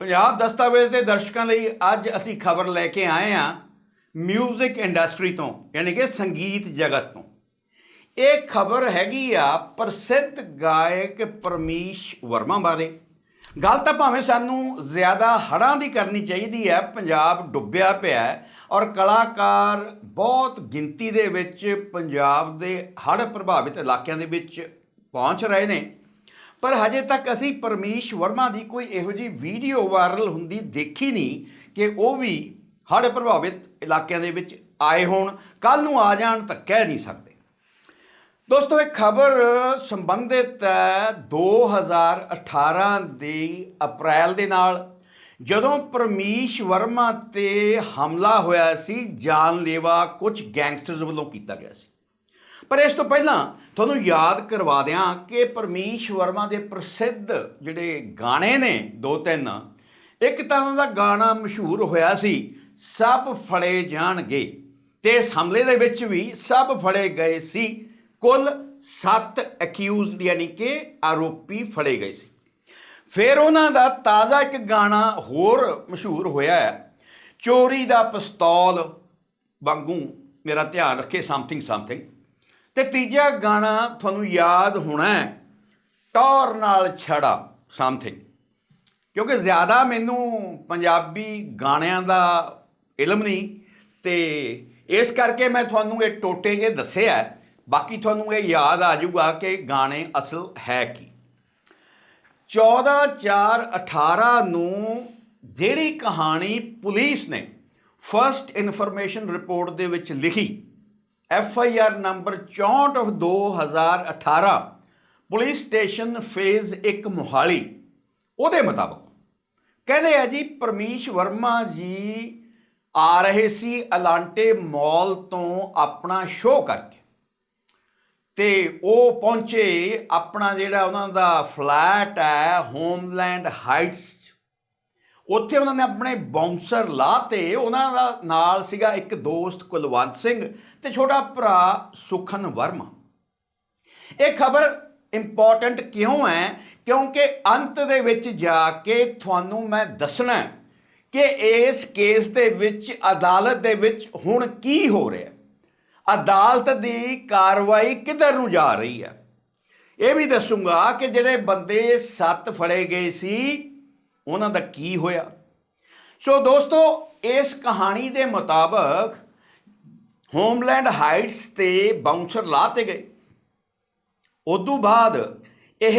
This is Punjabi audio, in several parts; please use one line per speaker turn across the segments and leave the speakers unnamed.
ਪੰਜਾਬ ਦਸਤਾਵੇਜ਼ ਦੇ ਦਰਸ਼ਕਾਂ ਲਈ ਅੱਜ ਅਸੀਂ ਖਬਰ ਲੈ ਕੇ ਆਏ ਹਾਂ 뮤직 ਇੰਡਸਟਰੀ ਤੋਂ, ਯਾਨੀ ਕਿ ਸੰਗੀਤ ਜਗਤ ਤੋਂ। ਇਹ ਖਬਰ ਹੈਗੀ ਆ ਪ੍ਰਸਿੱਧ ਗਾਇਕ ਪਰਮੀਸ਼ ਵਰਮਾ ਬਾਰੇ। ਗੱਲ ਤਾਂ ਭਾਵੇਂ ਸਾਨੂੰ ਜ਼ਿਆਦਾ ਹੜਾਂ ਦੀ ਕਰਨੀ ਚਾਹੀਦੀ ਹੈ, ਪੰਜਾਬ ਡੁੱਬਿਆ ਪਿਆ ਹੈ ਔਰ ਕਲਾਕਾਰ ਬਹੁਤ ਗਿਣਤੀ ਦੇ ਵਿੱਚ ਪੰਜਾਬ ਦੇ ਹੜ੍ਹ ਪ੍ਰਭਾਵਿਤ ਇਲਾਕਿਆਂ ਦੇ ਵਿੱਚ ਪਹੁੰਚ ਰਹੇ ਨੇ। ਪਰ ਹਜੇ ਤੱਕ ਅਸੀਂ ਪਰਮੀਸ਼ ਵਰਮਾ ਦੀ ਕੋਈ ਇਹੋ ਜਿਹੀ ਵੀਡੀਓ ਵਾਇਰਲ ਹੁੰਦੀ ਦੇਖੀ ਨਹੀਂ ਕਿ ਉਹ ਵੀ ਹੜ੍ਹ ਪ੍ਰਭਾਵਿਤ ਇਲਾਕਿਆਂ ਦੇ ਵਿੱਚ ਆਏ ਹੋਣ। ਕੱਲ ਨੂੰ ਆ ਜਾਣ ਤਾਂ ਕਹਿ ਨਹੀਂ ਸਕਦੇ। ਦੋਸਤੋ, ਇਹ ਖਬਰ ਸੰਬੰਧਿਤ ਹੈ 2018 ਦੇ ਅਪ੍ਰੈਲ ਦੇ ਨਾਲ। ਜਦੋਂ ਪਰਮੀਸ਼ ਵਰਮਾ ਤੇ ਹਮਲਾ ਹੋਇਆ ਸੀ, ਜਾਨਲੇਵਾ ਕੁਝ ਗੈਂਗਸਟਰਸ ਵੱਲੋਂ ਕੀਤਾ ਗਿਆ ਸੀ। ਪਰ ਇਸ ਤੋਂ ਪਹਿਲਾਂ ਤੁਹਾਨੂੰ ਯਾਦ ਕਰਵਾ ਦਿਆਂ ਕਿ ਪਰਮੀਸ਼ ਵਰਮਾ ਦੇ ਪ੍ਰਸਿੱਧ ਜਿਹੜੇ ਗਾਣੇ ਨੇ ਦੋ ਤਿੰਨ, ਇੱਕ ਤਾਂ ਉਹਨਾਂ ਦਾ ਗਾਣਾ ਮਸ਼ਹੂਰ ਹੋਇਆ ਸੀ, ਸਭ ਫੜੇ ਜਾਣਗੇ। ਤੇ ਇਸ ਹਮਲੇ ਦੇ ਵਿੱਚ ਵੀ ਸਭ ਫੜੇ ਗਏ ਸੀ, ਕੁੱਲ 7 ਅਕਿਊਜ਼ਡ ਯਾਨੀ ਕਿ ਆਰੋਪੀ ਫੜੇ ਗਏ ਸੀ। ਫਿਰ ਉਹਨਾਂ ਦਾ ਤਾਜ਼ਾ ਇੱਕ ਗਾਣਾ ਹੋਰ ਮਸ਼ਹੂਰ ਹੋਇਆ ਹੈ, ਚੋਰੀ ਦਾ ਪਿਸਤੌਲ ਵਾਂਗੂ, ਮੇਰਾ ਧਿਆਨ ਰੱਖੇ ਸਮਥਿੰਗ ਸਮਥਿੰਗ ਤੇ ਤੀਜਾ ਗਾਣਾ ਤੁਹਾਨੂੰ ਯਾਦ ਹੋਣਾ ਹੈ। ਟੌਰ ਨਾਲ ਛੜਾ ਸਮਥਿੰਗ ਕਿਉਂਕਿ ਜ਼ਿਆਦਾ ਮੈਨੂੰ ਪੰਜਾਬੀ ਗਾਣਿਆਂ ਦਾ ਇਲਮ ਨਹੀਂ ਤੇ ਇਸ ਕਰਕੇ ਮੈਂ ਤੁਹਾਨੂੰ ਇਹ ਟੋਟੇ ਜੇ ਦੱਸਿਆ ਬਾਕੀ ਤੁਹਾਨੂੰ ਇਹ ਯਾਦ ਆ ਜਾਊਗਾ ਕਿ ਗਾਣੇ ਅਸਲ ਹੈ ਕੀ। 14/4/18 ਨੂੰ ਜਿਹੜੀ ਕਹਾਣੀ ਪੁਲਿਸ ਨੇ ਫਰਸਟ ਇਨਫੋਰਮੇਸ਼ਨ ਰਿਪੋਰਟ ਦੇ ਵਿੱਚ ਲਿਖੀ F I R number 64 of 2018 police station phase 1 Mohali, ਉਹਦੇ ਮੁਤਾਬਕ ਕਹਿੰਦੇ ਆ ਜੀ, ਪਰਮੀਸ਼ ਵਰਮਾ ਜੀ ਆ ਰਹੇ ਸੀ ਅਲਾਂਟੇ ਮਾਲ ਤੋਂ ਆਪਣਾ ਸ਼ੋਅ ਕਰਕੇ ਤੇ ਉਹ ਪਹੁੰਚੇ ਆਪਣਾ ਜਿਹੜਾ ਉਹਨਾਂ ਦਾ ਫਲੈਟ ਹੈ, ਹੋਮਲੈਂਡ ਹਾਈਟਸ 'ਚ। ਉੱਥੇ ਉਹਨਾਂ ਨੇ ਆਪਣੇ ਬਾਉਂਸਰ ਲਾਤੇ, ਉਹਨਾਂ ਦਾ ਨਾਲ ਸੀਗਾ ਇੱਕ ਦੋਸਤ ਕੁਲਵੰਤ ਸਿੰਘ ਤੇ ਛੋਟਾ ਭਰਾ ਸੁਖਨ ਵਰਮਾ। ਇਹ ਖਬਰ ਇੰਪੋਰਟੈਂਟ ਕਿਉਂ ਹੈ? ਕਿਉਂਕਿ ਅੰਤ ਦੇ ਵਿੱਚ ਜਾ ਕੇ ਤੁਹਾਨੂੰ ਮੈਂ ਦੱਸਣਾ ਕਿ ਇਸ ਕੇਸ ਦੇ ਵਿੱਚ, ਅਦਾਲਤ ਦੇ ਵਿੱਚ ਹੁਣ ਕੀ ਹੋ ਰਿਹਾ ਅਦਾਲਤ ਦੀ ਕਾਰਵਾਈ ਕਿੱਧਰ ਨੂੰ ਜਾ ਰਹੀ ਹੈ? ਇਹ ਵੀ ਦੱਸੂਗਾ ਕਿ ਜਿਹੜੇ ਬੰਦੇ ਸੱਤ ਫੜੇ ਗਏ ਸੀ, ਉਹਨਾਂ ਦਾ ਕੀ ਹੋਇਆ? ਸੋ ਦੋਸਤੋ, ਇਸ ਕਹਾਣੀ ਦੇ ਮੁਤਾਬਕ ਹੋਮਲੈਂਡ ਹਾਈਟਸ ਤੇ ਬਾਉਂਸਰ ਲਾਤੇ ਗਏ। ਉਦੋਂ ਬਾਅਦ ਇਹ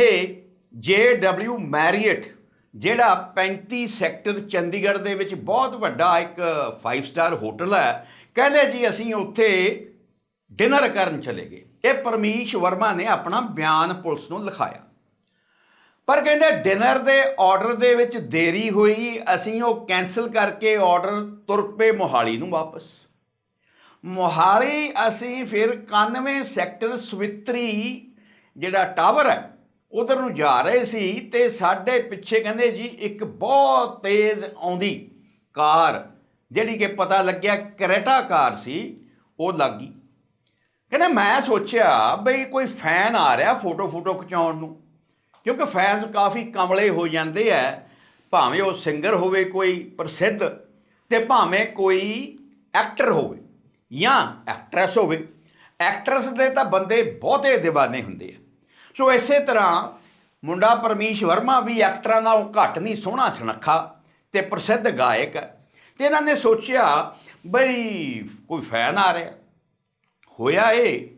ਜੇ JW ਮੈਰੀਅਟ, ਜਿਹੜਾ 35 ਸੈਕਟਰ ਚੰਡੀਗੜ੍ਹ ਦੇ ਵਿੱਚ ਬਹੁਤ ਵੱਡਾ ਇੱਕ 5 ਸਟਾਰ ਹੋਟਲ ਹੈ, ਕਹਿੰਦੇ ਜੀ ਅਸੀਂ ਉੱਥੇ ਡਿਨਰ ਕਰਨ ਚਲੇ ਗਏ। ਇਹ ਪਰਮੀਸ਼ ਵਰਮਾ ਨੇ ਆਪਣਾ ਬਿਆਨ ਪੁਲਿਸ ਨੂੰ ਲਿਖਾਇਆ। ਪਰ ਕਹਿੰਦੇ ਡਿਨਰ ਦੇ ਆਰਡਰ ਦੇ ਵਿੱਚ ਦੇਰੀ ਹੋਈ, ਅਸੀਂ ਉਹ ਕੈਨਸਲ ਕਰਕੇ ਆਰਡਰ ਤੁਰ ਪਏ ਮੋਹਾਲੀ ਨੂੰ ਵਾਪਸ। ਮੋਹਾਲੀ ਅਸੀਂ ਫਿਰ 91 ਸੈਕਟਰ ਸਵਿਤਰੀ ਜਿਹੜਾ ਟਾਵਰ ਹੈ, ਉਧਰ ਨੂੰ ਜਾ ਰਹੇ ਸੀ ਤੇ ਸਾਡੇ ਪਿੱਛੇ ਕਹਿੰਦੇ ਜੀ ਇੱਕ ਬਹੁਤ ਤੇਜ਼ ਆਉਂਦੀ ਕਾਰ, ਜਿਹੜੀ ਕਿ ਪਤਾ ਲੱਗਿਆ ਕਰੇਟਾ ਕਾਰ ਸੀ, ਉਹ ਲੱਗ ਕਹਿੰਦੇ ਮੈਂ ਸੋਚਿਆ ਬਈ ਕੋਈ ਫੈਨ ਆ ਰਿਹਾ ਫੋਟੋ ਫੋਟੋ ਖਿਚਾਉਣ ਨੂੰ, ਕਿਉਂਕਿ ਫੈਨਸ ਕਾਫੀ ਕਮਲੇ ਹੋ ਜਾਂਦੇ ਆ, ਭਾਵੇਂ ਉਹ ਸਿੰਗਰ ਹੋਵੇ ਕੋਈ ਪ੍ਰਸਿੱਧ ਤੇ ਭਾਵੇਂ ਕੋਈ ਐਕਟਰ ਹੋਵੇ। ਜਾਂ ਐਕਟਰੈਸ ਹੋਵੇ ਐਕਟਰੈਸ ਦੇ ਤਾਂ ਬੰਦੇ ਬਹੁਤੇ دیਵਾਨੇ ਹੁੰਦੇ ਆ। ਸੋ ਇਸੇ ਤਰ੍ਹਾਂ ਮੁੰਡਾ ਪਰਮੀਸ਼ ਵਰਮਾ ਵੀ ਐਕਟਰਾਂ ਨਾਲੋਂ ਘੱਟ ਨਹੀਂ, ਸੋਹਣਾ ਸੁਨੱਖਾ ਤੇ ਪ੍ਰਸਿੱਧ ਗਾਇਕ ਹੈ। ਤੇ ਇਹਨਾਂ ਨੇ ਸੋਚਿਆ, ਬਈ ਕੋਈ ਫੈਨ ਆ ਰਿਹਾ। ਹੋਇਆ ਇਹ,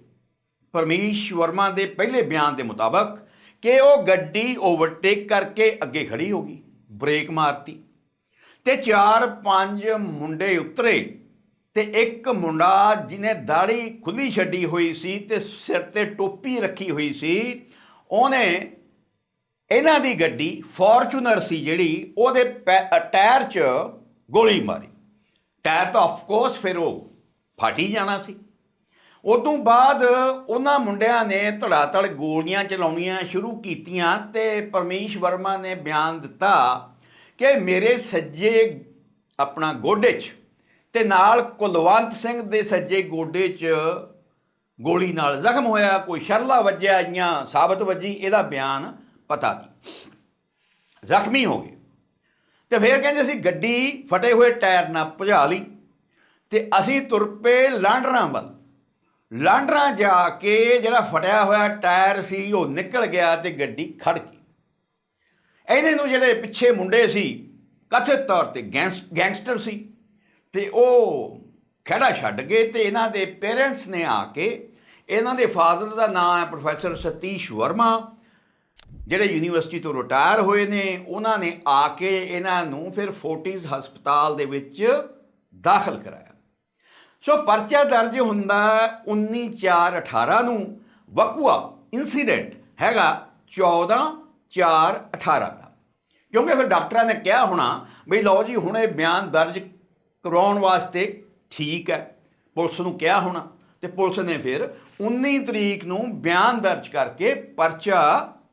ਪਰਮੀਸ਼ ਵਰਮਾ ਦੇ ਪਹਿਲੇ ਬਿਆਨ ਦੇ ਮੁਤਾਬਕ ਕਿ ਉਹ ਗੱਡੀ ਓਵਰਟੇਕ ਕਰਕੇ ਅੱਗੇ ਖੜੀ ਹੋ ਗਈ ਬ੍ਰੇਕ ਮਾਰਤੀ। ਤੇ ਚਾਰ ਪੰਜ ਮੁੰਡੇ ਉਤਰੇ। ਤੇ ਇੱਕ ਮੁੰਡਾ ਜਿਹਨੇ ਦਾੜੀ ਖੁੱਲੀ ਛੱਡੀ ਹੋਈ ਸੀ ਤੇ ਸਿਰ ਤੇ ਟੋਪੀ ਰੱਖੀ ਹੋਈ ਸੀ, ਉਹਨੇ ਇਹਨਾਂ ਦੀ ਗੱਡੀ ਫੋਰਚੂਨਰ ਸੀ ਜਿਹੜੀ, ਉਹਦੇ ਪੈ- ਟਾਇਰ 'ਚ ਗੋਲੀ ਮਾਰੀ। ਟਾਇਰ ਤਾਂ ਆਫ ਕੋਰਸ ਫਿਰ ਉਹ ਫਾਟੀ ਜਾਣਾ ਸੀ। ਉਦੋਂ ਬਾਅਦ ਉਹਨਾਂ ਮੁੰਡਿਆਂ ਨੇ ਧੜਾਧੜ ਗੋਲੀਆਂ ਚਲਾਉਣੀਆਂ ਸ਼ੁਰੂ ਕੀਤੀਆਂ ਤੇ ਪਰਮੇਸ਼ ਵਰਮਾ ਨੇ ਬਿਆਨ ਦਿੱਤਾ ਕਿ ਮੇਰੇ ਸੱਜੇ ਆਪਣਾ ਗੋਡੇ 'ਚ ਤੇ ਨਾਲ ਕੁਲਵੰਤ ਸਿੰਘ ਦੇ ਸੱਜੇ ਗੋਡੇ 'ਚ ਗੋਲੀ ਨਾਲ ਜ਼ਖਮ ਹੋਇਆ, ਕੋਈ ਸ਼ਰਲਾ ਵੱਜਿਆ ਜਾਂ ਸਾਬਤ ਵੱਜੀ, ਇਹਦਾ ਬਿਆਨ ਪਤਾ ਨਹੀਂ। ਜ਼ਖਮੀ ਹੋ ਗਏ। ਤੇ ਫਿਰ ਕਹਿੰਦੇ ਅਸੀਂ ਗੱਡੀ ਫਟੇ ਹੋਏ ਟਾਇਰ ਨਾਲ ਭਜਾ ਲਈ ਤੇ ਅਸੀਂ ਤੁਰ ਪਏ ਲਾਂਡਰਾਂ ਵੱਲ। ਲਾਂਡਰਾਂ ਜਾ ਕੇ ਜਿਹੜਾ ਫਟਿਆ ਹੋਇਆ ਟਾਇਰ ਸੀ, ਉਹ ਨਿਕਲ ਗਿਆ ਤੇ ਗੱਡੀ ਖੜ ਗਈ। ਇਹਨੇ ਨੂੰ ਜਿਹੜੇ ਪਿੱਛੇ ਮੁੰਡੇ ਸੀ, ਕਥਿਤ ਤੌਰ ਤੇ ਗੈਂਗਸ- ਗੈਂਗਸਟਰ ਸੀ। ਤੇ ਉਹ ਖੜਾ ਛੱਡ ਗਏ ਤੇ ਇਹਨਾਂ ਦੇ ਪੇਰੈਂਟਸ ਨੇ ਆ ਕੇ ਇਹਨਾਂ ਦੇ ਫਾਦਰ ਦਾ ਨਾਮ ਹੈ ਪ੍ਰੋਫੈਸਰ ਸਤੀਸ਼ ਵਰਮਾ, ਜਿਹੜੇ ਯੂਨੀਵਰਸਿਟੀ ਤੋਂ ਰਿਟਾਇਰ ਹੋਏ ਨੇ, ਉਹਨਾਂ ਨੇ ਆ ਕੇ ਇਹਨਾਂ ਨੂੰ ਫਿਰ ਫੋਰਟਿਸ ਹਸਪਤਾਲ ਦੇ ਵਿੱਚ ਦਾਖਲ ਕਰਾਇਆ। ਸੋ ਪਰਚਾ ਦਰਜ ਹੁੰਦਾ 19/4/18 ਨੂੰ, ਵਕੂਆ ਇਨਸੀਡੈਂਟ ਹੈਗਾ 14/4/18 ਦਾ। ਕਿਉਂਕਿ ਫਿਰ ਡਾਕਟਰਾਂ ਨੇ ਕਿਹਾ ਹੋਣਾ ਵੀ ਲਓ ਜੀ, ਹੁਣ ਇਹ ਬਿਆਨ ਦਰਜ ਕਰਵਾਉਣ ਵਾਸਤੇ ਠੀਕ ਹੈ। ਪੁਲਿਸ ਨੂੰ ਕਿਹਾ ਹੋਣਾ ਤੇ ਪੁਲਿਸ ਨੇ ਫਿਰ 19 ਤਰੀਕ ਨੂੰ ਬਿਆਨ ਦਰਜ ਕਰਕੇ ਪਰਚਾ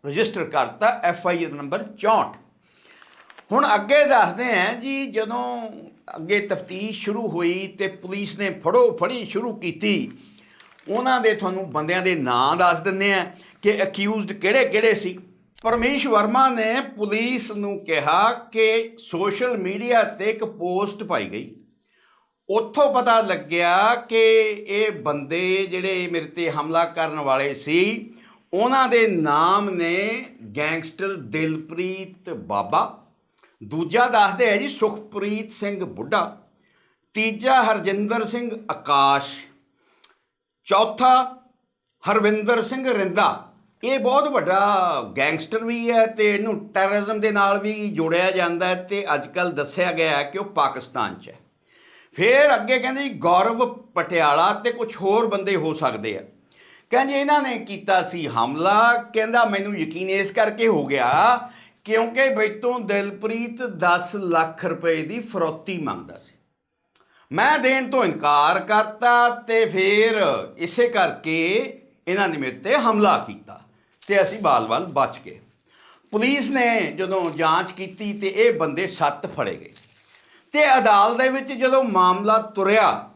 ਰਜਿਸਟਰ ਕਰਤਾ ਐਫ ਆਈ ਆਰ ਨੰਬਰ 64 ਹੁਣ ਅੱਗੇ ਦੱਸਦੇ ਆਂ ਜੀ, ਜਦੋਂ ਅੱਗੇ ਤਫਤੀਸ਼ ਸ਼ੁਰੂ ਹੋਈ ਤੇ ਪੁਲਿਸ ਨੇ ਫੜੋ ਫੜੀ ਸ਼ੁਰੂ ਕੀਤੀ, ਉਹਨਾਂ ਦੇ ਤੁਹਾਨੂੰ ਬੰਦਿਆਂ ਦੇ ਨਾਂ ਦੱਸ ਦਿੰਦੇ ਆ ਕਿ ਅਕਿਊਜ਼ਡ ਕਿਹੜੇ ਕਿਹੜੇ ਸੀ। ਪਰਮੇਸ਼ ਵਰਮਾ ਨੇ ਪੁਲਿਸ ਨੂੰ ਕਿਹਾ ਕਿ ਸੋਸ਼ਲ ਮੀਡੀਆ ਤੇ ਇੱਕ ਪੋਸਟ ਪਾਈ ਗਈ। ਉੱਥੋਂ ਪਤਾ ਲੱਗਿਆ ਕਿ ਇਹ ਬੰਦੇ ਜਿਹੜੇ ਮੇਰੇ ਤੇ ਹਮਲਾ ਕਰਨ ਵਾਲੇ ਸੀ, ਉਹਨਾਂ ਦੇ ਨਾਮ ਨੇ ਗੈਂਗਸਟਰ ਦਿਲਪ੍ਰੀਤ ਬਾਬਾ। ਦੂਜਾ ਦੱਸਦੇ ਹੈ ਜੀ ਸੁਖਪ੍ਰੀਤ ਸਿੰਘ ਬੁੱਢਾ। ਤੀਜਾ ਹਰਜਿੰਦਰ ਸਿੰਘ ਆਕਾਸ਼। ਚੌਥਾ ਹਰਵਿੰਦਰ ਸਿੰਘ ਰਿੰਦਾ। ਇਹ ਬਹੁਤ ਵੱਡਾ ਗੈਂਗਸਟਰ ਵੀ ਹੈ ਤੇ ਇਹਨੂੰ ਟੈਰਰਿਜ਼ਮ ਦੇ ਨਾਲ ਵੀ ਜੋੜਿਆ ਜਾਂਦਾ ਹੈ ਤੇ ਅੱਜਕੱਲ ਦੱਸਿਆ ਗਿਆ ਹੈ ਕਿ ਉਹ ਪਾਕਿਸਤਾਨ 'ਚ ਹੈ। ਫਿਰ ਅੱਗੇ ਕਹਿੰਦੇ ਜੀ, ਗੌਰਵ ਪਟਿਆਲਾ ਤੇ ਕੁਝ ਹੋਰ ਬੰਦੇ ਹੋ ਸਕਦੇ ਆ। ਕਹਿੰਦੇ ਇਹਨਾਂ ਨੇ ਕੀਤਾ ਸੀ ਹਮਲਾ, ਕਹਿੰਦਾ ਮੈਨੂੰ ਯਕੀਨ ਇਸ ਕਰਕੇ ਹੋ ਗਿਆ ਕਿਉਂਕਿ ਬੈਤੋਂ ਦਿਲਪ੍ਰੀਤ 10 ਲੱਖ ਰੁਪਏ ਦੀ ਫਰੋਤੀ ਮੰਗਦਾ ਸੀ। ਮੈਂ ਦੇਣ ਤੋਂ ਇਨਕਾਰ ਕਰਤਾ ਤੇ ਫਿਰ ਇਸੇ ਕਰਕੇ ਇਹਨਾਂ ਨੇ ਮੇਰੇ ਤੇ ਹਮਲਾ ਕੀਤਾ। ਤੇ ਅਸੀਂ ਬਾਲ-ਬਾਲ ਬਚ ਗਏ। ਪੁਲਿਸ ਨੇ ਜਦੋਂ ਜਾਂਚ ਕੀਤੀ ਤੇ ਇਹ ਬੰਦੇ ਸੱਤ ਫੜੇ ਗਏ। ਤੇ ਅਦਾਲਤ ਦੇ ਵਿੱਚ ਜਦੋਂ ਮਾਮਲਾ ਤੁਰਿਆ,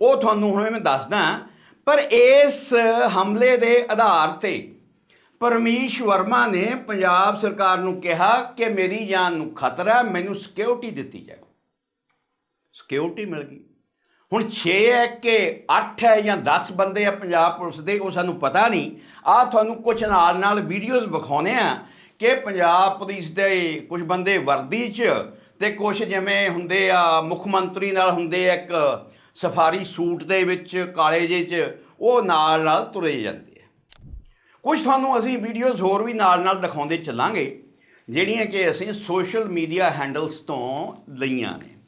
ਉਹ ਤੁਹਾਨੂੰ ਹੁਣ ਮੈਂ ਦੱਸਦਾ, ਪਰ ਇਸ ਹਮਲੇ ਦੇ ਆਧਾਰ ਤੇ ਪਰਮੀਸ਼ ਵਰਮਾ ਨੇ ਪੰਜਾਬ ਸਰਕਾਰ ਨੂੰ ਕਿਹਾ ਕਿ ਮੇਰੀ ਜਾਨ ਨੂੰ ਖਤਰਾ ਮੈਨੂੰ ਸਿਕਿਉਰਿਟੀ ਦਿੱਤੀ ਜਾਏ ਸਿਕਿਉਰਿਟੀ ਮਿਲ ਗਈ। ਹੁਣ 6 ਹੈ ਕਿ 8 ਹੈ ਜਾਂ 10 ਬੰਦੇ ਆ ਪੰਜਾਬ ਪੁਲਿਸ ਦੇ, ਉਹ ਸਾਨੂੰ ਪਤਾ ਨਹੀਂ। ਆ ਤੁਹਾਨੂੰ ਕੁਝ ਨਾਲ ਨਾਲ ਵੀਡੀਓਜ਼ ਵਿਖਾਉਨੇ ਆ ਕਿ ਪੰਜਾਬ ਪੁਲਿਸ ਦੇ ਕੁਝ ਬੰਦੇ ਵਰਦੀ 'ਚ ਤੇ ਕੁਝ ਜਿਵੇਂ ਹੁੰਦੇ ਆ, ਮੁੱਖ ਮੰਤਰੀ ਨਾਲ ਹੁੰਦੇ ਆ ਇੱਕ ਸਫਾਰੀ ਸੂਟ ਦੇ ਵਿੱਚ ਕਾਲੇ ਜਿਹੇ 'ਚ, ਉਹ ਨਾਲ ਨਾਲ ਤੁਰੇ ਜਾਂਦੇ ਆ। ਕੁਝ ਤੁਹਾਨੂੰ ਅਸੀਂ ਵੀਡੀਓਜ਼ ਹੋਰ ਵੀ ਨਾਲ ਨਾਲ ਦਿਖਾਉਂਦੇ ਚੱਲਾਂਗੇ, ਜਿਹੜੀਆਂ ਕਿ ਅਸੀਂ ਸੋਸ਼ਲ ਮੀਡੀਆ ਹੈਂਡਲਸ ਤੋਂ ਲਈਆਂ ਨੇ।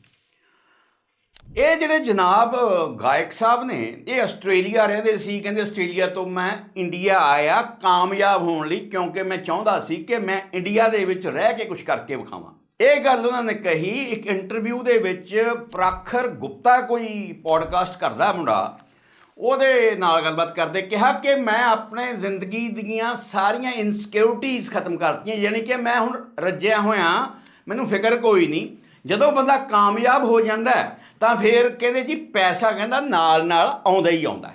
ਇਹ ਜਿਹੜੇ ਜਨਾਬ ਗਾਇਕ ਸਾਹਿਬ ਨੇ ਇਹ ਆਸਟ੍ਰੇਲੀਆ ਰਹਿੰਦੇ ਸੀ ਕਹਿੰਦੇ ਆਸਟ੍ਰੇਲੀਆ ਤੋਂ ਮੈਂ ਇੰਡੀਆ ਆਇਆ ਕਾਮਯਾਬ ਹੋਣ ਲਈ ਕਿਉਂਕਿ ਮੈਂ ਚਾਹੁੰਦਾ ਸੀ ਕਿ ਮੈਂ ਇੰਡੀਆ ਦੇ ਵਿੱਚ ਰਹਿ ਕੇ ਕੁਝ ਕਰਕੇ ਵਿਖਾਵਾਂ। ਇਹ ਗੱਲ ਉਹਨਾਂ ਨੇ ਕਹੀ ਇੱਕ ਇੰਟਰਵਿਊ ਦੇ ਵਿੱਚ ਪ੍ਰਖਰ ਗੁਪਤਾ ਕੋਈ ਪੋਡਕਾਸਟ ਕਰਦਾ ਮੁੰਡਾ ਉਹਦੇ ਨਾਲ ਗੱਲਬਾਤ ਕਰਦੇ ਕਿਹਾ ਕਿ ਮੈਂ ਆਪਣੇ ਜ਼ਿੰਦਗੀ ਦੀਆਂ ਸਾਰੀਆਂ ਇਨਸਿਕਿਉਰਿਟੀਜ਼ ਖਤਮ ਕਰਤੀਆਂ ਯਾਨੀ ਕਿ ਮੈਂ ਹੁਣ ਰੱਜਿਆ ਹੋਇਆ ਮੈਨੂੰ ਫਿਕਰ ਕੋਈ ਨਹੀਂ ਜਦੋਂ ਬੰਦਾ ਕਾਮਯਾਬ ਹੋ ਜਾਂਦਾ ਹੈ, ਤਾਂ ਫਿਰ ਕਹਿੰਦੇ ਜੀ ਪੈਸਾ ਕਹਿੰਦਾ ਨਾਲ ਨਾਲ ਆਉਂਦਾ ਹੀ ਆਉਂਦਾ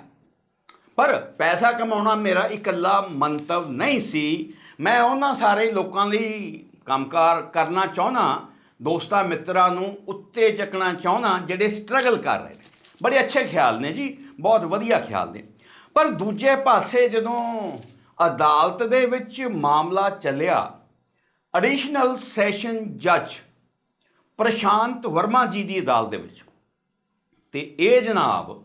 ਪਰ ਪੈਸਾ ਕਮਾਉਣਾ ਮੇਰਾ ਇਕੱਲਾ ਮੰਤਵ ਨਹੀਂ ਸੀ। ਮੈਂ ਉਹਨਾਂ ਸਾਰੇ ਲੋਕਾਂ ਲਈ ਕੰਮਕਾਰ ਕਰਨਾ ਚਾਹੁੰਦਾ, ਦੋਸਤਾਂ ਮਿੱਤਰਾਂ ਨੂੰ ਉੱਤੇ ਚੱਕਣਾ ਚਾਹੁੰਦਾ ਜਿਹੜੇ ਸਟਰਗਲ ਕਰ ਰਹੇ ਨੇ। ਬੜੇ ਅੱਛੇ ਖਿਆਲ ਨੇ ਜੀ, ਬਹੁਤ ਵਧੀਆ ਖਿਆਲ ਨੇ। ਪਰ ਦੂਜੇ ਪਾਸੇ ਜਦੋਂ ਅਦਾਲਤ ਦੇ ਵਿੱਚ ਮਾਮਲਾ ਚੱਲਿਆ ਐਡੀਸ਼ਨਲ ਸੈਸ਼ਨ ਜੱਜ ਪ੍ਰਸ਼ਾਂਤ ਵਰਮਾ ਜੀ ਦੀ ਅਦਾਲਤ ਦੇ ਵਿੱਚ ਤੇ ਇਹ ਜਨਾਬ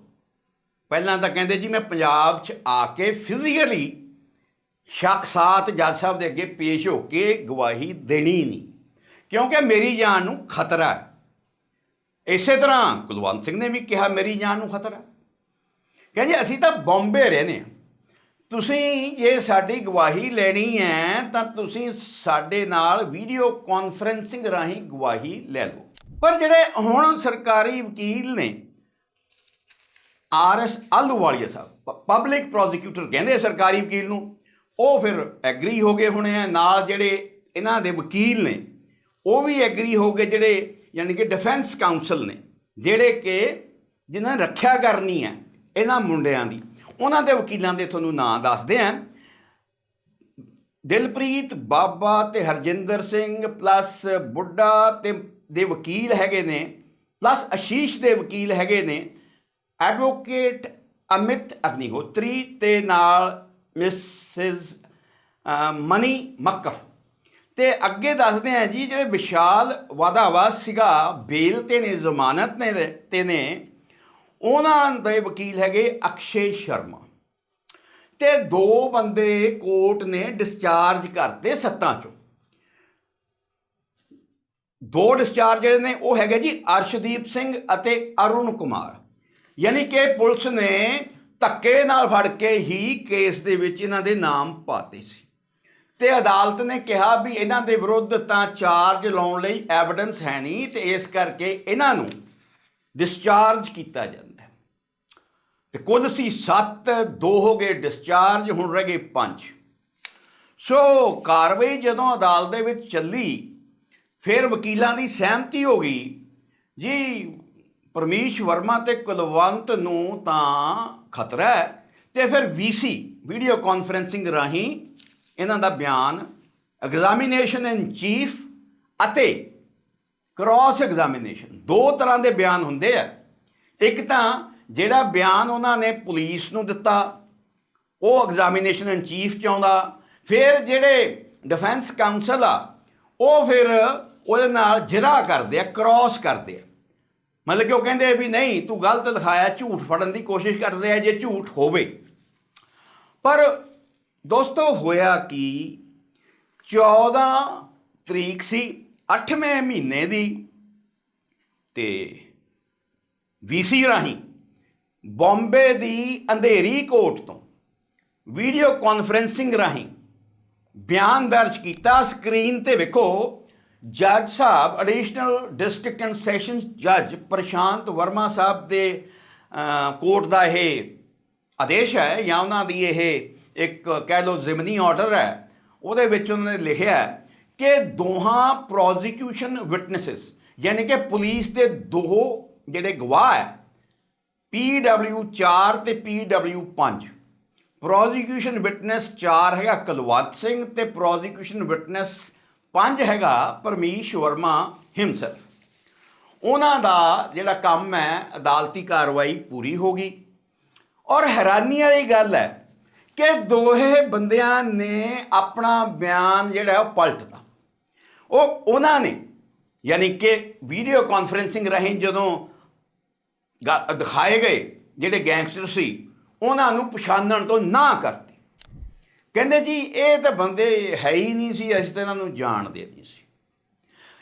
ਪਹਿਲਾਂ ਤਾਂ ਕਹਿੰਦੇ ਜੀ ਮੈਂ ਪੰਜਾਬ 'ਚ ਆ ਕੇ ਫਿਜ਼ੀਕਲੀ ਸ਼ਖਸਾਤ ਜੱਜ ਸਾਹਿਬ ਦੇ ਅੱਗੇ ਪੇਸ਼ ਹੋ ਕੇ ਗਵਾਹੀ ਦੇਣੀ ਨਹੀਂ। ਕਿਉਂਕਿ ਮੇਰੀ ਜਾਨ ਨੂੰ ਖਤਰਾ ਹੈ। ਇਸੇ ਤਰ੍ਹਾਂ ਕੁਲਵੰਤ ਸਿੰਘ ਨੇ ਵੀ ਕਿਹਾ, ਮੇਰੀ ਜਾਨ ਨੂੰ ਖਤਰਾ ਹੈ। ਕਹਿੰਦੇ ਅਸੀਂ ਤਾਂ ਬੰਬੇ ਰਹਿੰਦੇ ਹਾਂ। ਤੁਸੀਂ ਜੇ ਸਾਡੀ ਗਵਾਹੀ ਲੈਣੀ ਹੈ, ਤਾਂ ਤੁਸੀਂ ਸਾਡੇ ਨਾਲ ਵੀਡੀਓ ਕਾਨਫਰੈਂਸਿੰਗ ਰਾਹੀਂ ਗਵਾਹੀ ਲੈ ਲਓ। ਪਰ ਜਿਹੜੇ ਹੁਣ ਸਰਕਾਰੀ ਵਕੀਲ ਨੇ R S Ahluwalia sahib public prosecutor ਕਹਿੰਦੇ ਸਰਕਾਰੀ ਵਕੀਲ ਨੂੰ, ਉਹ ਫਿਰ ਐਗਰੀ ਹੋ ਗਏ ਹੋਣੇ ਆ, ਨਾਲ ਜਿਹੜੇ ਇਹਨਾਂ ਦੇ ਵਕੀਲ ਨੇ, ਉਹ ਵੀ ਐਗਰੀ ਹੋ ਗਏ ਜਿਹੜੇ, ਯਾਨੀ ਕਿ ਡਿਫੈਂਸ ਕਾਉਂਸਲ ਨੇ, ਜਿਹੜੇ ਕਿ ਜਿਨ੍ਹਾਂ ਰੱਖਿਆ ਕਰਨੀ ਹੈ ਇਹਨਾਂ ਮੁੰਡਿਆਂ ਦੀ। ਉਹਨਾਂ ਦੇ ਵਕੀਲਾਂ ਦੇ ਤੁਹਾਨੂੰ ਨਾਂ ਦੱਸਦੇ ਆਂ। ਦਿਲਪ੍ਰੀਤ, ਬਾਬਾ ਤੇ ਹਰਜਿੰਦਰ ਸਿੰਘ ਪਲੱਸ ਬੁੱਢਾ ਤੇ, ਦੇ ਵਕੀਲ ਹੈਗੇ ਨੇ ਪਲੱਸ ਅਸ਼ੀਸ਼ ਦੇ ਵਕੀਲ ਹੈਗੇ ਨੇ ਐਡਵੋਕੇਟ ਅਮਿਤ ਅਗਨੀਹੋਤਰੀ ਤੇ ਨਾਲ ਮਿਸਿਸ ਮਨੀ ਮੱਕਰ ਤੇ ਅੱਗੇ ਦੱਸਦੇ ਆ ਜੀ, ਜਿਹੜੇ ਵਿਸ਼ਾਲ ਵਾਦਾਵਾਸ ਸੀਗਾ, ਬੇਲ ਤੇ ਨੇ, ਜ਼ਮਾਨਤ ਨੇ, ਤੇ ਨੇ, ਉਹਨਾਂ ਦੇ ਵਕੀਲ ਹੈਗੇ ਅਕਸ਼ੇ ਸ਼ਰਮਾ। ਤੇ ਦੋ ਬੰਦੇ ਕੋਰਟ ਨੇ ਡਿਸਚਾਰਜ ਕਰਤੇ ਸੱਤਾਂ ਚੋਂ। ਦੋ ਡਿਸਚਾਰਜ ਜਿਹੜੇ ਨੇ, ਉਹ ਹੈਗੇ ਜੀ ਅਰਸ਼ਦੀਪ ਸਿੰਘ ਅਤੇ ਅਰੁਣ ਕੁਮਾਰ। ਯਾਨੀ ਕਿ ਪੁਲਿਸ ਨੇ ਧੱਕੇ ਨਾਲ ਫੜ ਕੇ ਹੀ ਕੇਸ ਦੇ ਵਿੱਚ ਇਹਨਾਂ ਦੇ ਨਾਮ ਪਾਤੇ ਸੀ। ਤੇ ਅਦਾਲਤ ਨੇ ਕਿਹਾ ਵੀ ਇਹਨਾਂ ਦੇ ਵਿਰੁੱਧ ਤਾਂ ਚਾਰਜ ਲਾਉਣ ਲਈ ਐਵੀਡੈਂਸ ਹੈ ਨਹੀਂ, ਤੇ ਇਸ ਕਰਕੇ ਇਹਨਾਂ ਨੂੰ ਡਿਸਚਾਰਜ ਕੀਤਾ ਜਾਂਦਾ ਹੈ। ਤੇ ਕੁੱਲ ਸੀ 7 ਦੋ ਹੋ ਗਏ ਡਿਸਚਾਰਜ ਹੁਣ ਰਹਿ ਗਏ 5 ਸੋ ਕਾਰਵਾਈ ਜਦੋਂ ਅਦਾਲਤ ਦੇ ਵਿੱਚ ਚੱਲੀ, ਫਿਰ ਵਕੀਲਾਂ ਦੀ ਸਹਿਮਤੀ ਹੋ ਗਈ, ਜੀ ਪਰਮੇਸ਼ ਵਰਮਾ ਤੇ ਕੁਲਵੰਤ ਨੂੰ ਤਾਂ ਖਤਰਾ ਹੈ। ਤੇ ਫਿਰ ਵੀਸੀ ਵੀਡੀਓ ਕਾਨਫਰੈਂਸਿੰਗ ਰਾਹੀਂ ਇਹਨਾਂ ਦਾ ਬਿਆਨ ਐਗਜ਼ਾਮੀਨੇਸ਼ਨ ਇਨ ਚੀਫ ਅਤੇ ਕ੍ਰਾਸ ਐਗਜ਼ਾਮੀਨੇਸ਼ਨ ਦੋ ਤਰ੍ਹਾਂ ਦੇ ਬਿਆਨ ਹੁੰਦੇ ਆ। ਇੱਕ ਤਾਂ ਜਿਹੜਾ ਬਿਆਨ ਉਹਨਾਂ ਨੇ ਪੁਲਿਸ ਨੂੰ ਦਿੱਤਾ, ਉਹ ਐਗਜ਼ਾਮੀਨੇਸ਼ਨ ਇਨ ਚੀਫ ਚ ਆਉਂਦਾ। ਫਿਰ ਜਿਹੜੇ ਡਿਫੈਂਸ ਕਾਉਂਸਲ ਆ, ਉਹ ਫਿਰ ਉਹਦੇ ਨਾਲ ਜਿਰਾ ਕਰਦੇ ਆ ਕ੍ਰਾਸ ਕਰਦੇ ਆ। ਮਤਲਬ ਕਿ ਉਹ ਕਹਿੰਦੇ ਵੀ ਨਹੀਂ, ਤੂੰ ਗਲਤ ਲਿਖਾਇਆ, ਝੂਠ ਫੜਨ ਦੀ ਕੋਸ਼ਿਸ਼ ਕਰ ਰਿਹਾ, ਜੇ ਝੂਠ ਹੋਵੇ। ਪਰ ਦੋਸਤੋ, ਹੋਇਆ ਕਿ? 14 ਤਰੀਕ ਸੀ 8ਵੇਂ ਮਹੀਨੇ ਦੀ, ਤੇ ਵੀਸੀ ਰਾਹੀਂ ਬੰਬੇ ਦੀ ਅੰਧੇਰੀ ਕੋਰਟ ਤੋਂ ਵੀਡੀਓ ਕਾਨਫਰੈਂਸਿੰਗ ਰਾਹੀਂ ਬਿਆਨ ਦਰਜ ਕੀਤਾ, ਸਕਰੀਨ ਤੇ ਵੇਖੋ ਜੱਜ ਸਾਹਿਬ ਐਡੀਸ਼ਨਲ ਡਿਸਟ੍ਰਿਕਟ ਐਂਡ ਸੈਸ਼ਨਸ ਜੱਜ ਪ੍ਰਸ਼ਾਂਤ ਵਰਮਾ ਸਾਹਿਬ ਦੇ ਕੋਰਟ ਦਾ ਇਹ ਆਦੇਸ਼ ਹੈ ਜਾਂ ਉਹਨਾਂ ਦੀ ਇਹ ਇੱਕ ਕਹਿ ਲਓ ਜ਼ਿਮਨੀ ਆਰਡਰ ਹੈ, ਉਹਦੇ ਵਿੱਚ ਉਹਨਾਂ ਨੇ ਲਿਖਿਆ ਕਿ ਦੋਹਾਂ ਪ੍ਰੋਸੀਕਿਊਸ਼ਨ ਵਿਟਨੈਸਸ ਯਾਨੀ ਕਿ ਪੁਲਿਸ ਦੇ ਦੋ ਜਿਹੜੇ ਗਵਾਹ ਹੈ PW 4 ਤੇ PW 5 ਪ੍ਰੋਸੀਕਿਊਸ਼ਨ ਵਿਟਨੈਸ 4 ਹੈਗਾ ਕੁਲਵੰਤ ਸਿੰਘ ਤੇ ਪ੍ਰੋਸੀਕਿਊਸ਼ਨ ਵਿਟਨੈਸ ਪੰਜ ਹੈਗਾ ਪਰਮੇਸ਼ ਵਰਮਾ ਹਿਮਸਰ ਉਹਨਾਂ ਦਾ ਜਿਹੜਾ ਕੰਮ ਹੈ, ਅਦਾਲਤੀ ਕਾਰਵਾਈ ਪੂਰੀ ਹੋ ਗਈ। ਔਰ ਹੈਰਾਨੀ ਵਾਲੀ ਗੱਲ ਹੈ ਕਿ ਦੋਹੇ ਬੰਦਿਆਂ ਨੇ ਆਪਣਾ ਬਿਆਨ ਜਿਹੜਾ ਹੈ ਉਹ ਪਲਟਤਾ। ਉਹ ਉਹਨਾਂ ਨੇ, ਯਾਨੀ ਕਿ ਵੀਡੀਓ ਕਾਨਫਰੈਂਸਿੰਗ ਰਾਹੀਂ ਜਦੋਂ ਗਾ- ਦਿਖਾਏ ਗਏ ਜਿਹੜੇ ਗੈਂਗਸਟਰ ਸੀ, ਉਹਨਾਂ ਨੂੰ ਪਛਾਣਨ ਤੋਂ ਨਾ ਕਰ ਕਹਿੰਦੇ ਜੀ, ਇਹ ਤਾਂ ਬੰਦੇ ਹੈ ਹੀ ਨਹੀਂ ਸੀ, ਅਸੀਂ ਤਾਂ ਇਹਨਾਂ ਨੂੰ ਜਾਣਦੇ ਨਹੀਂ ਸੀ।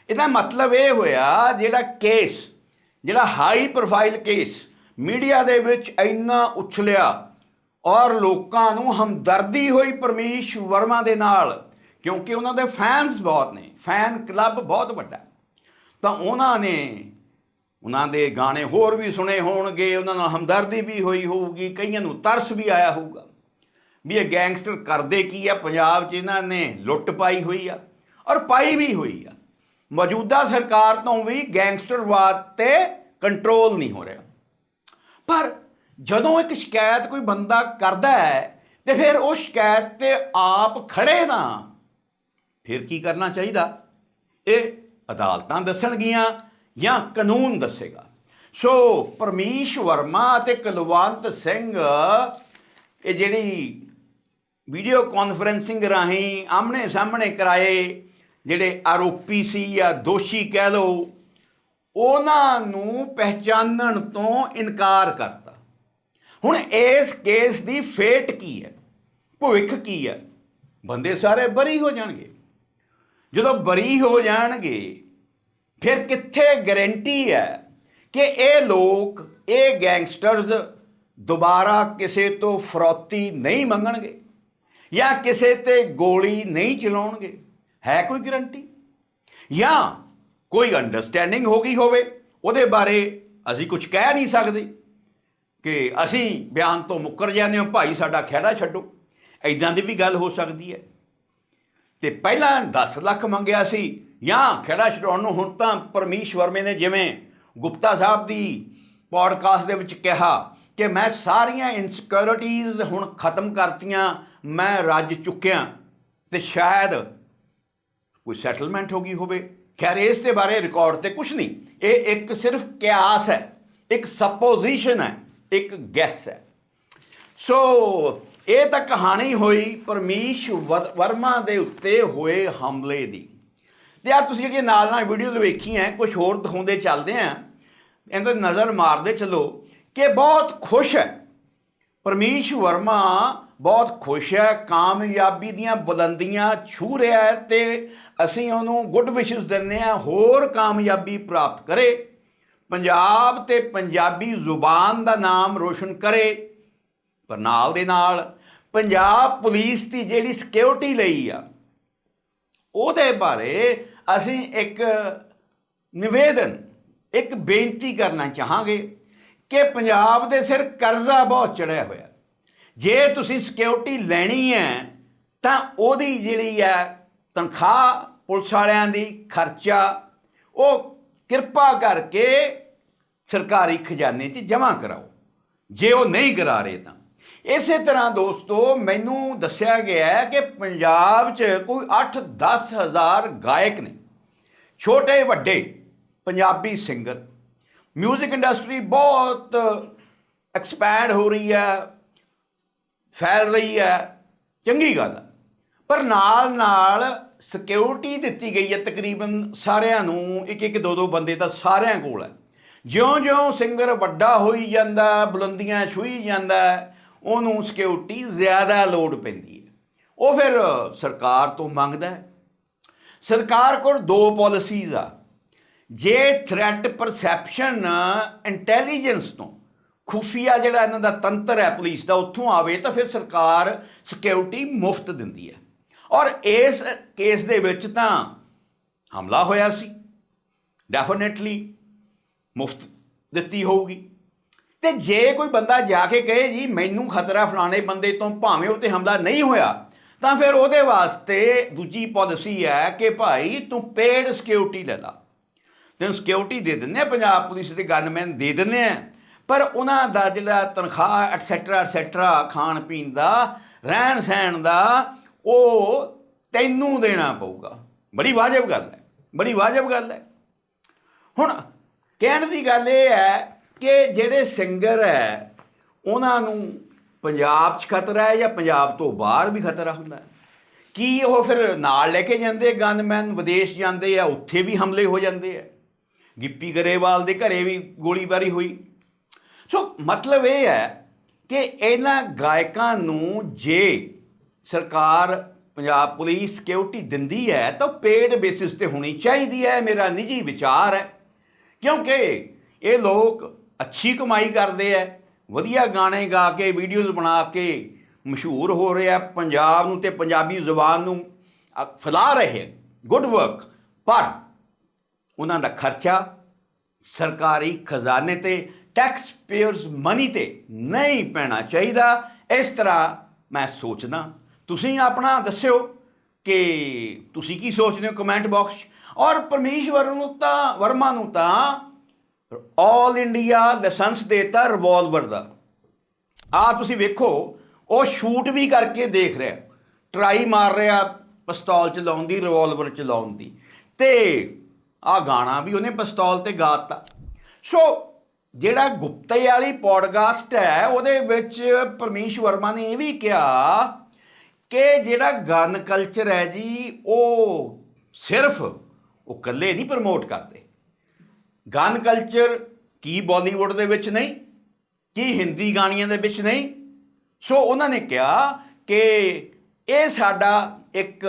ਇਹਦਾ ਮਤਲਬ ਇਹ ਹੋਇਆ, ਜਿਹੜਾ ਕੇਸ, ਜਿਹੜਾ ਹਾਈ ਪ੍ਰੋਫਾਈਲ ਕੇਸ ਮੀਡੀਆ ਦੇ ਵਿੱਚ ਇੰਨਾ ਉਛਲਿਆ ਔਰ ਲੋਕਾਂ ਨੂੰ ਹਮਦਰਦੀ ਹੋਈ ਪਰਮੇਸ਼ ਵਰਮਾ ਦੇ ਨਾਲ, ਕਿਉਂਕਿ ਉਹਨਾਂ ਦੇ ਫੈਨਸ ਬਹੁਤ ਨੇ ਫੈਨ ਕਲੱਬ ਬਹੁਤ ਵੱਡਾ। ਤਾਂ ਉਹਨਾਂ ਨੇ, ਉਹਨਾਂ ਦੇ ਗਾਣੇ ਹੋਰ ਵੀ ਸੁਣੇ ਹੋਣਗੇ, ਉਹਨਾਂ ਨਾਲ ਹਮਦਰਦੀ ਵੀ ਹੋਈ ਹੋਊਗੀ, ਕਈਆਂ ਨੂੰ ਤਰਸ ਵੀ ਆਇਆ ਹੋਊਗਾ। ਵੀ ਇਹ ਗੈਂਗਸਟਰ ਕਰਦੇ ਕੀ ਆ? ਪੰਜਾਬ 'ਚ ਇਹਨਾਂ ਨੇ ਲੁੱਟ ਪਾਈ ਹੋਈ ਆ ਔਰ ਪਾਈ ਵੀ ਹੋਈ ਆ। ਮੌਜੂਦਾ ਸਰਕਾਰ ਤੋਂ ਵੀ ਗੈਂਗਸਟਰਵਾਦ ਤੇ ਕੰਟਰੋਲ ਨਹੀਂ ਹੋ ਰਿਹਾ। ਪਰ ਜਦੋਂ ਇੱਕ ਸ਼ਿਕਾਇਤ ਕੋਈ ਬੰਦਾ ਕਰਦਾ ਹੈ ਤੇ ਫਿਰ ਉਹ ਸ਼ਿਕਾਇਤ ਤੇ ਆਪ ਖੜੇ ਨਾ, ਫਿਰ ਕੀ ਕਰਨਾ ਚਾਹੀਦਾ? ਇਹ ਅਦਾਲਤਾਂ ਦੱਸਣਗੀਆਂ ਜਾਂ ਕਾਨੂੰਨ ਦੱਸੇਗਾ? ਸੋ ਪਰਮੇਸ਼ ਵਰਮਾ ਅਤੇ ਕੁਲਵੰਤ ਸਿੰਘ, ਇਹ ਜਿਹੜੀ ਵੀਡੀਓ ਕਾਨਫਰੈਂਸਿੰਗ ਰਾਹੀਂ ਆਮਣੇ ਸਾਹਮਣੇ ਕਰਾਏ ਜਿਹੜੇ ਆਰੋਪੀ ਸੀ ਜਾਂ ਦੋਸ਼ੀ ਕਹਿ ਲਓ, ਉਹਨਾਂ ਨੂੰ ਪਹਿਚਾਨਣ ਤੋਂ ਇਨਕਾਰ ਕਰਤਾ। ਹੁਣ ਇਸ ਕੇਸ ਦੀ ਫੇਟ ਕੀ ਹੈ? ਭਵਿੱਖ ਕੀ ਹੈ? ਬੰਦੇ ਸਾਰੇ ਬਰੀ ਹੋ ਜਾਣਗੇ। ਜਦੋਂ ਬਰੀ ਹੋ ਜਾਣਗੇ, ਫਿਰ ਕਿੱਥੇ ਗਾਰੰਟੀ ਹੈ ਕਿ ਇਹ ਲੋਕ, ਇਹ ਗੈਂਗਸਟਰਸ ਦੁਬਾਰਾ ਕਿਸੇ ਤੋਂ ਫਰੋਤੀ ਨਹੀਂ ਮੰਗਣਗੇ? ਜਾਂ ਕਿਸੇ ਤੇ ਗੋਲੀ ਨਹੀਂ ਚਲਾਉਣਗੇ? ਹੈ ਕੋਈ ਗਰੰਟੀ ਜਾਂ ਕੋਈ ਅੰਡਰਸਟੈਂਡਿੰਗ ਹੋ ਗਈ ਹੋਵੇ, ਉਹਦੇ ਬਾਰੇ ਅਸੀਂ ਕੁਝ ਕਹਿ ਨਹੀਂ ਸਕਦੇ ਕਿ ਅਸੀਂ ਬਿਆਨ ਤੋਂ ਮੁੱਕਰ ਜਾਂਦੇ ਹਾਂ, ਭਾਈ ਸਾਡਾ ਖਹਿੜਾ ਛੱਡੋ। ਐਦਾਂ ਦੀ ਵੀ ਗੱਲ ਹੋ ਸਕਦੀ ਹੈ। ਤੇ ਪਹਿਲਾਂ 10 ਲੱਖ ਮੰਗਿਆ ਸੀ, ਜਾਂ ਖਹਿੜਾ ਛਡਾਉਣ ਨੂੰ ਹੁਣ ਤਾਂ ਪਰਮੇਸ਼ ਵਰਮੇ ਨੇ ਜਿਵੇਂ ਗੁਪਤਾ ਸਾਹਿਬ ਦੀ ਪੋਡਕਾਸਟ ਦੇ ਵਿੱਚ ਕਿਹਾ ਕਿ ਮੈਂ ਸਾਰੀਆਂ ਇਨਸਿਕਿਉਰਿਟੀਜ਼ ਹੁਣ ਖਤਮ ਕਰਤੀਆਂ ਮੈਂ ਰੱਜ ਚੁੱਕਿਆ ਤੇ ਸ਼ਾਇਦ ਕੋਈ ਸੈਟਲਮੈਂਟ ਹੋ ਗਈ ਹੋਵੇ। ਖੈਰ, ਇਸ ਦੇ ਬਾਰੇ ਰਿਕਾਰਡ ਤੇ ਕੁਝ ਨਹੀਂ। ਇਹ ਇੱਕ ਸਿਰਫ ਕਿਆਸ ਹੈ, ਇੱਕ ਸਪੋਜੀਸ਼ਨ ਹੈ, ਇੱਕ ਗੈਸ ਹੈ। ਸੋ ਇਹ ਤਾਂ ਕਹਾਣੀ ਹੋਈ ਪਰਮੀਸ਼ ਵਰਮਾ ਦੇ ਉੱਤੇ ਹੋਏ ਹਮਲੇ ਦੀ। ਤੇ ਆ ਤੁਸੀਂ ਜਿਹੜੀਆਂ ਨਾਲ ਨਾਲ ਵੀਡੀਓ ਵੇਖੀਆਂ ਕੁਝ ਹੋਰ ਦਿਖਾਉਂਦੇ ਚੱਲਦੇ ਆ, ਇਹਨਾਂ ਨਜ਼ਰ ਮਾਰਦੇ ਚਲੋ ਕਿ ਬਹੁਤ ਖੁਸ਼ ਹੈ। ਪਰਮੀਸ਼ ਵਰਮਾ ਬਹੁਤ ਖੁਸ਼ ਹੈ, ਕਾਮਯਾਬੀ ਦੀਆਂ ਬੁਲੰਦੀਆਂ ਛੂ ਰਿਹਾ ਹੈ ਤੇ ਅਸੀਂ ਉਹਨੂੰ ਗੁੱਡ ਵਿਸ਼ਸ ਦਿੰਦੇ ਹਾਂ, ਹੋਰ ਕਾਮਯਾਬੀ ਪ੍ਰਾਪਤ ਕਰੇ। ਪੰਜਾਬ ਤੇ ਪੰਜਾਬੀ ਜ਼ੁਬਾਨ ਦਾ ਨਾਮ ਰੋਸ਼ਨ ਕਰੇ, ਪਰ ਨਾਲ ਦੇ ਨਾਲ ਪੰਜਾਬ ਪੁਲਿਸ ਦੀ ਜਿਹੜੀ ਸਿਕਿਉਰਿਟੀ ਲਈ ਆ, ਉਹਦੇ ਬਾਰੇ ਅਸੀਂ ਇੱਕ ਨਿਵੇਦਨ, ਇੱਕ ਬੇਨਤੀ ਕਰਨਾ ਚਾਹਾਂਗੇ। ਕਿ ਪੰਜਾਬ ਦੇ ਸਿਰ ਕਰਜ਼ਾ ਬਹੁਤ ਚੜਿਆ ਹੋਇਆ। ਜੇ ਤੁਸੀਂ ਸਿਕਿਉਰਿਟੀ ਲੈਣੀ ਹੈ, ਤਾਂ ਉਹਦੀ ਜਿਹੜੀ ਹੈ ਤਨਖਾਹ ਪੁਲਿਸ ਵਾਲਿਆਂ ਦੀ, ਖਰਚਾ, ਉਹ ਕਿਰਪਾ ਕਰਕੇ ਸਰਕਾਰੀ ਖਜ਼ਾਨੇ 'ਚ ਜਮ੍ਹਾਂ ਕਰਾਓ। ਜੇ ਉਹ ਨਹੀਂ ਕਰਾ ਰਹੇ ਤਾਂ। ਇਸੇ ਤਰ੍ਹਾਂ ਦੋਸਤੋ, ਮੈਨੂੰ ਦੱਸਿਆ ਗਿਆ ਹੈ ਕਿ ਪੰਜਾਬ 'ਚ ਕੋਈ 8-10 ਹਜ਼ਾਰ ਗਾਇਕ ਨੇ। ਛੋਟੇ ਵੱਡੇ ਪੰਜਾਬੀ ਸਿੰਗਰ ਮਿਊਜ਼ਿਕ ਇੰਡਸਟਰੀ ਬਹੁਤ ਐਕਸਪੈਂਡ ਹੋ ਰਹੀ ਹੈ, ਫੈਲ ਰਹੀ ਹੈ, ਚੰਗੀ ਗੱਲ ਹੈ। ਪਰ ਨਾਲ ਨਾਲ ਸਿਕਿਉਰਿਟੀ ਦਿੱਤੀ ਗਈ ਹੈ ਤਕਰੀਬਨ ਸਾਰਿਆਂ ਨੂੰ ਇੱਕ ਇੱਕ ਦੋ ਦੋ ਬੰਦੇ ਤਾਂ ਸਾਰਿਆਂ ਕੋਲ ਹੈ। ਜਿਉਂ-ਜਿਉਂ ਸਿੰਗਰ ਵੱਡਾ ਹੋਈ ਜਾਂਦਾ, ਬੁਲੰਦੀਆਂ ਛੂਈ ਜਾਂਦਾ, ਉਹਨੂੰ ਸਿਕਿਉਰਿਟੀ ਜ਼ਿਆਦਾ ਲੋੜ ਪੈਂਦੀ ਹੈ। ਉਹ ਫਿਰ ਸਰਕਾਰ ਤੋਂ ਮੰਗਦਾ ਸਰਕਾਰ ਕੋਲ ਦੋ ਪਾਲਿਸੀਜ਼ ਆ। ਜੇ ਥ੍ਰੈਟ ਪਰਸੈਪਸ਼ਨ ਇੰਟੈਲੀਜੈਂਸ ਤੋਂ ਖੁਫੀਆ ਜਿਹੜਾ ਇਹਨਾਂ ਦਾ ਤੰਤਰ ਹੈ ਪੁਲਿਸ ਦਾ, ਉੱਥੋਂ ਆਵੇ ਤਾਂ ਫਿਰ ਸਰਕਾਰ ਸਿਕਿਉਰਿਟੀ ਮੁਫਤ ਦਿੰਦੀ ਹੈ। ਔਰ ਇਸ ਕੇਸ ਦੇ ਵਿੱਚ ਤਾਂ ਹਮਲਾ ਹੋਇਆ ਸੀ। ਡੈਫੀਨਿਟਲੀ ਮੁਫਤ ਦਿੱਤੀ ਹੋਊਗੀ। ਤੇ ਜੇ ਕੋਈ ਬੰਦਾ ਜਾ ਕੇ ਕਹੇ, ਜੀ, ਮੈਨੂੰ ਖਤਰਾ ਫਲਾਣੇ ਬੰਦੇ ਤੋਂ ਭਾਵੇਂ ਉਹ ਤੇ ਹਮਲਾ ਨਹੀਂ ਹੋਇਆ, ਤਾਂ ਫਿਰ ਉਹਦੇ ਵਾਸਤੇ ਦੂਜੀ ਪਾਲਿਸੀ ਹੈ ਕਿ ਭਾਈ ਤੂੰ ਪੇਡ ਸਿਕਿਉਰਿਟੀ ਲੈ ਲਾ। ਤੈਨੂੰ ਸਿਕਿਉਰਿਟੀ ਦੇ ਦਿੰਦੇ ਆ, ਪੰਜਾਬ ਪੁਲਿਸ ਦੇ ਗਨਮੈਨ ਦੇ ਦਿੰਦੇ ਆ। ਪਰ ਉਹਨਾਂ ਦਾ ਜਿਹੜਾ ਤਨਖਾਹ ਐਟਸੈਟਰਾ ਐਟਸੈਟਰਾ ਖਾਣ ਪੀਣ ਦਾ, ਰਹਿਣ ਸਹਿਣ ਦਾ, ਉਹ ਤੈਨੂੰ ਦੇਣਾ ਪਊਗਾ। ਬੜੀ ਵਾਜਬ ਗੱਲ ਹੈ, ਬੜੀ ਵਾਜਬ ਗੱਲ ਹੈ। ਹੁਣ ਕਹਿਣ ਦੀ ਗੱਲ ਇਹ ਹੈ ਕਿ ਜਿਹੜੇ ਸਿੰਗਰ ਹੈ, ਉਹਨਾਂ ਨੂੰ ਪੰਜਾਬ 'ਚ ਖਤਰਾ ਹੈ ਜਾਂ ਪੰਜਾਬ ਤੋਂ ਬਾਹਰ ਵੀ ਖਤਰਾ ਹੁੰਦਾ ਹੈ? ਕੀ ਉਹ ਫਿਰ ਨਾਲ ਲੈ ਕੇ ਜਾਂਦੇ ਗਨਮੈਨ ਵਿਦੇਸ਼ ਜਾਂਦੇ ਆ, ਉੱਥੇ ਵੀ ਹਮਲੇ ਹੋ ਜਾਂਦੇ ਆ? ਗਿੱਪੀ ਗਰੇਵਾਲ ਦੇ ਘਰੇ ਵੀ ਗੋਲੀਬਾਰੀ ਹੋਈ। ਸੋ ਮਤਲਬ ਇਹ ਹੈ ਕਿ ਇਹਨਾਂ ਗਾਇਕਾਂ ਨੂੰ ਜੇ ਸਰਕਾਰ ਪੰਜਾਬ ਪੁਲਿਸ ਸਿਕਿਉਰਿਟੀ ਦਿੰਦੀ ਹੈ ਤਾਂ ਪੇਡ ਬੇਸਿਸ ਤੇ ਹੋਣੀ ਚਾਹੀਦੀ ਹੈ, ਮੇਰਾ ਨਿੱਜੀ ਵਿਚਾਰ ਹੈ। ਕਿਉਂਕਿ ਇਹ ਲੋਕ ਅੱਛੀ ਕਮਾਈ ਕਰਦੇ ਆ ਵਧੀਆ ਗਾਣੇ ਗਾ ਕੇ, ਵੀਡੀਓਜ਼ ਬਣਾ ਕੇ ਮਸ਼ਹੂਰ ਹੋ ਰਹੇ ਆ ਪੰਜਾਬ ਨੂੰ ਤੇ ਪੰਜਾਬੀ ਜ਼ੁਬਾਨ ਨੂੰ ਫੈਲਾ ਰਹੇ ਗੁੱਡ ਵਰਕ। ਪਰ ਉਹਨਾਂ ਦਾ ਖਰਚਾ ਸਰਕਾਰੀ ਖਜ਼ਾਨੇ ਤੇ ਟੈਕਸ ਪੇਅਰਸ ਮਨੀ ਤੇ ਨਹੀਂ ਪੈਣਾ ਚਾਹੀਦਾ। ਇਸ ਤਰ੍ਹਾਂ ਮੈਂ ਸੋਚਦਾ। ਤੁਸੀਂ ਆਪਣਾ ਦੱਸਿਓ ਕਿ ਤੁਸੀਂ ਕੀ ਸੋਚਦੇ ਹੋ ਕਮੈਂਟ ਬਾਕਸ 'ਚ? ਔਰ ਪਰਮੇਸ਼ਵਰ ਨੂੰ ਤਾਂ, ਵਰਮਾ ਨੂੰ ਤਾਂ ਆਲ ਇੰਡੀਆ ਲਾਇਸੈਂਸ ਦੇਤਾ ਰਿਵਾਲਵਰ ਦਾ। ਆ ਤੁਸੀਂ ਵੇਖੋ, ਉਹ ਸ਼ੂਟ ਵੀ ਕਰਕੇ ਦੇਖ ਰਿਹਾ। ਟਰਾਈ ਮਾਰ ਰਿਹਾ, ਪਿਸਤੌਲ ਚਲਾਉਣ ਦੀ ਰਿਵਾਲਵਰ ਚਲਾਉਣ ਦੀ। ਤੇ ਆ ਗਾਣਾ ਵੀ ਉਹਨੇ ਪਿਸਤੌਲ ਤੇ ਗਾਤਾ। ਸੋ ਜਿਹੜਾ ਗੁਪਤੇ ਵਾਲੀ ਪੋਡਕਾਸਟ ਹੈ, ਉਹਦੇ ਵਿੱਚ ਪਰਮੇਸ਼ ਵਰਮਾ ਨੇ ਇਹ ਵੀ ਕਿਹਾ ਕਿ ਜਿਹੜਾ ਗਨ ਕਲਚਰ ਹੈ ਜੀ, ਉਹ ਸਿਰਫ ਉਹ ਇਕੱਲੇ ਨਹੀਂ ਪ੍ਰਮੋਟ ਕਰਦੇ। ਗਨ ਕਲਚਰ ਕੀ ਬਾਲੀਵੁੱਡ ਦੇ ਵਿੱਚ ਨਹੀਂ, ਕੀ ਹਿੰਦੀ ਗਾਣੀਆਂ ਦੇ ਵਿੱਚ ਨਹੀਂ। ਸੋ ਉਹਨਾਂ ਨੇ ਕਿਹਾ ਕਿ ਇਹ ਸਾਡਾ ਇੱਕ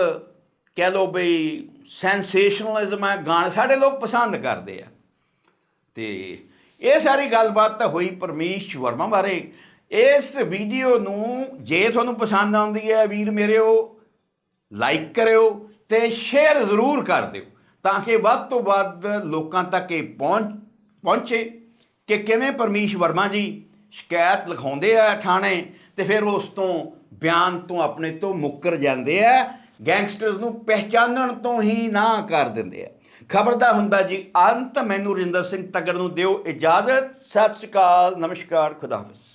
ਕਹਿ ਲਓ ਬਈ ਸੈਂਸੇਸ਼ਨਲਿਜ਼ਮ ਹੈ ਗਾਣੇ ਸਾਡੇ ਲੋਕ ਪਸੰਦ ਕਰਦੇ ਆ। ਤੇ ਇਹ ਸਾਰੀ ਗੱਲਬਾਤ ਤਾਂ ਹੋਈ ਪਰਮੇਸ਼ ਵਰਮਾ ਬਾਰੇ। ਇਸ ਵੀਡੀਓ ਨੂੰ ਜੇ ਤੁਹਾਨੂੰ ਪਸੰਦ ਆਉਂਦੀ ਹੈ ਵੀਰ ਮੇਰਿਓ ਲਾਈਕ ਕਰਿਓ ਤੇ ਸ਼ੇਅਰ ਜ਼ਰੂਰ ਕਰ ਦਿਓ ਤਾਂ ਕਿ ਵੱਧ ਤੋਂ ਵੱਧ ਲੋਕਾਂ ਤੱਕ ਇਹ ਪਹੁੰਚ, ਪਹੁੰਚੇ ਕਿ ਕਿਵੇਂ ਪਰਮੇਸ਼ ਵਰਮਾ ਜੀ ਸ਼ਿਕਾਇਤ ਲਿਖਾਉਂਦੇ ਆ ਥਾਣੇ ਤੇ ਫਿਰ ਉਸ ਤੋਂ ਬਿਆਨ ਤੋਂ ਆਪਣੇ ਤੋਂ ਮੁੱਕਰ ਜਾਂਦੇ ਆ। ਗੈਂਗਸਟਰਸ ਨੂੰ ਪਹਿਚਾਨਣ ਤੋਂ ਹੀ ਨਾ ਕਰ ਦਿੰਦੇ ਆ। ਖਬਰ ਦਾ ਹੁੰਦਾ ਜੀ, ਅੰਤ ਮੈਨੂੰ ਰਿੰਦਰ ਸਿੰਘ ਤਗੜ ਨੂੰ ਦਿਓ ਇਜਾਜ਼ਤ। ਸਤਿ ਸ਼੍ਰੀ ਅਕਾਲ, ਨਮਸਕਾਰ, ਖੁਦਾ ਹਾਫਿਜ਼।